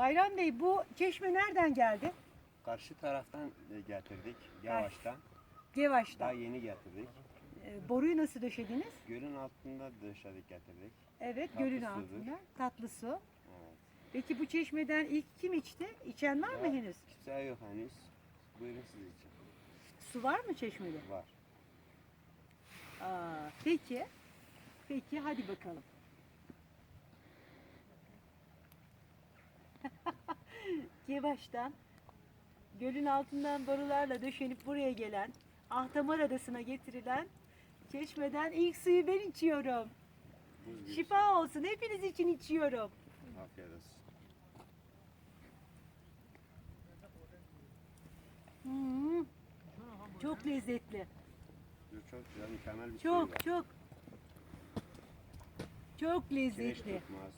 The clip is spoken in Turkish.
Bayram Bey bu çeşme nereden geldi? Karşı taraftan e, getirdik yavaştan. Daha Gevaş'tan. yeni getirdik. Ee, boruyu nasıl döşediniz? Gölün altında döşedik getirdik. Evet, Tatlı gölün sudur. altında. Tatlı su. Evet. Peki bu çeşmeden ilk kim içti? İçen var mı Ya, henüz? Kimse yok henüz. Buyurun siz için. Su var mı çeşmede? Var. Aa, peki. Peki hadi bakalım. Gevaş'tan gölün altından borularla döşenip buraya gelen Ahtamar Adası'na getirilen çeşmeden ilk suyu ben içiyorum. Buz. Şifa olsun hepiniz için içiyorum. Afiyet olsun. Hmm, Çok lezzetli. Çok güzel, mükemmel bir Çok çok. Çok lezzetli. tutmaz.